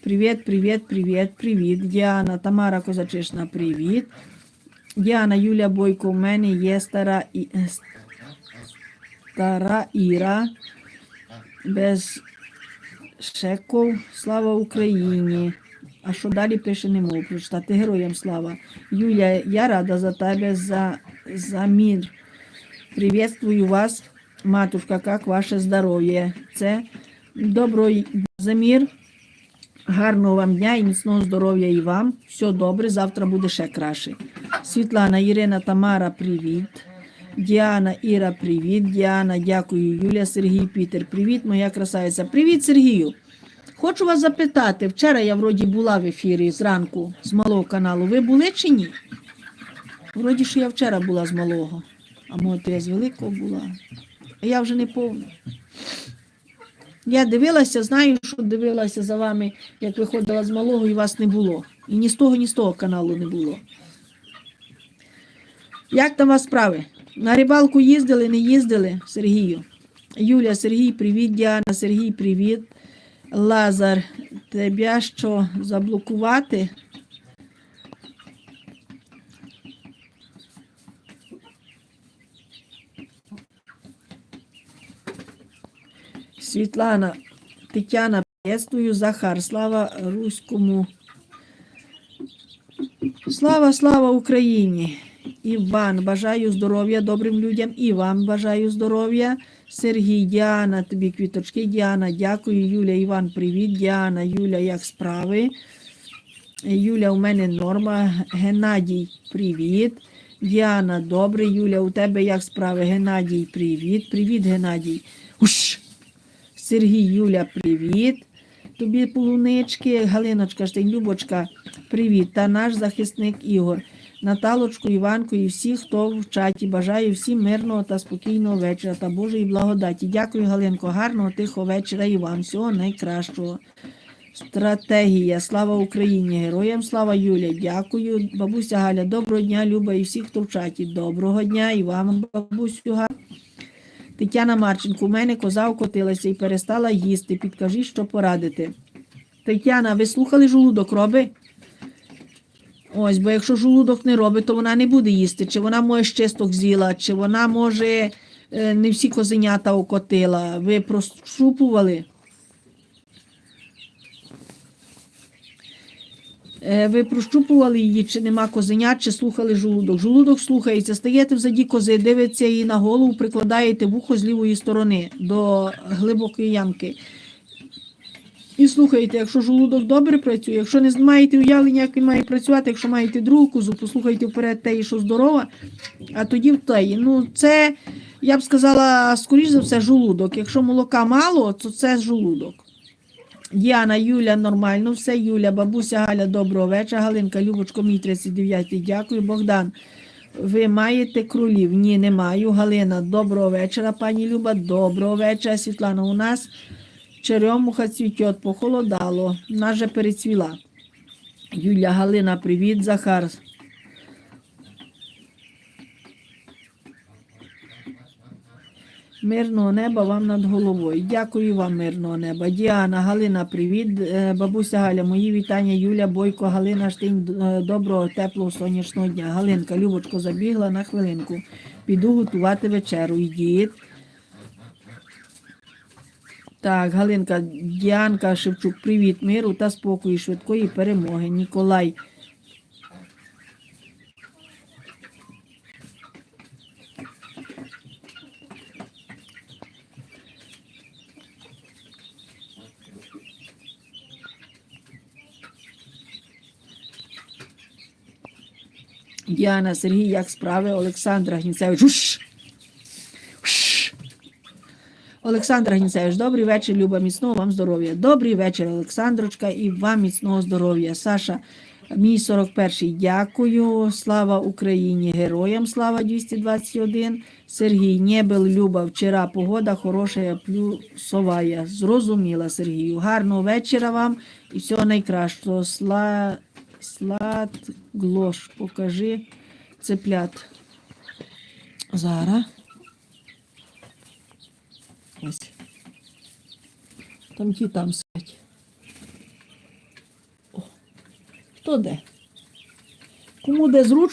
Привіт, привіт, привіт, привіт. Діана, Тамара Козачишна, привіт. Діана, Юля Бойко, у мене є стара, і... стара Іра. Без шеков. Слава Україні. А що далі пише, не можу прочитати. Героям слава. Юля, я рада за тебе, за, за мир. Приветствую вас, матушка, як ваше здоров'я? Це добро за мир. Гарного вам дня і міцного здоров'я і вам. Все добре, завтра буде ще краще. Світлана, Ірина, Тамара, привіт. Діана, Іра, привіт. Діана, дякую. Юлія, Сергій, Пітер, привіт, моя красавиця. Привіт, Сергію. Хочу вас запитати, вчора я вроді була в ефірі зранку з малого каналу. Ви були чи ні? Вроді, що я вчора була з малого. А може, то я з великого була. А я вже не повна. Я дивилася, знаю, що дивилася за вами, як виходила з малого, і вас не було. І ні з того, ні з того каналу не було. Як там у вас справи? На рибалку їздили, не їздили, Сергію? Юля, Сергій, привіт, Діана, Сергій, привіт. Лазар, тебе що заблокувати? Світлана, Тетяна, приветствую, Захар, слава руському. Слава, слава Україні! Іван, бажаю здоров'я добрим людям. І вам бажаю здоров'я. Сергій, Діана, тобі квіточки. Діана, дякую. Юля, Іван, привіт. Діана, Юля, як справи? Юля, у мене норма. Геннадій, привіт. Діана, добре. Юля, у тебе як справи? Геннадій, привіт. Привіт, Геннадій. Уш! Сергій, Юля, привіт. Тобі полунички, Галиночка, Штень, Любочка, привіт. Та наш захисник Ігор. Наталочку, Іванку і всіх, хто в чаті. Бажаю всім мирного та спокійного вечора та Божої благодаті. Дякую, Галинко. Гарного тихого вечора і вам. Всього найкращого. Стратегія. Слава Україні! Героям слава Юля. Дякую. Бабуся Галя, доброго дня, Люба, і всіх, хто в чаті. Доброго дня і вам, бабусю Галя. Тетяна Марченко, у мене коза окотилася і перестала їсти. Підкажіть, що порадити. Тетяна, ви слухали жолудок роби? Ось, бо якщо жолудок не робить, то вона не буде їсти. Чи вона може чисток з'їла, чи вона може е, не всі козенята окотила. Ви прощупували? Ви прощупували її, чи нема козенят, чи слухали жолудок. Жолудок слухається, стаєте взаді кози, дивиться її на голову, прикладаєте вухо з лівої сторони до глибокої ямки. І слухайте, якщо жолудок добре працює, якщо не маєте уявлення, як він має працювати, якщо маєте другу козу, послухайте вперед те, що здорова, а тоді в теї. Ну, це, я б сказала, скоріш за все, жолудок. Якщо молока мало, то це жолудок. Діана, Юля, нормально, все, Юля, бабуся Галя, доброго вечора. Галинка, Любочко, мій 39, дякую. Богдан, ви маєте кролів? Ні, не маю. Галина, доброго вечора, пані Люба, доброго вечора. Світлана, у нас черемуха цвітет, похолодало, вона же перецвіла. Юля, Галина, привіт, Захар. Мирного неба вам над головою. Дякую вам, мирного неба. Діана, Галина, привіт. Е, Бабуся Галя, мої вітання. Юля, Бойко, Галина, Штинь, е, доброго, теплого сонячного дня. Галинка, Любочко, забігла на хвилинку. Піду готувати вечеру. Йдіть. Так, Галинка, Діанка Шевчук, привіт, миру та спокою, швидкої перемоги. Ніколай. Діана, Сергій, як справи? Олександра Гнісевич. Уш! Олександра Гнісевич, добрий вечір, Люба, міцного вам здоров'я. Добрий вечір, Олександрочка, і вам міцного здоров'я. Саша, мій 41-й, дякую. Слава Україні, героям, слава 221. Сергій, Небел, Люба, вчора погода хороша, плюсова. Зрозуміла, Сергію. Гарного вечора вам і всього найкращого. Сла... Слад Сладглош. Покажи цеплят. Зара. Ось. Там ті там сидять. О, хто де? Кому де зручно?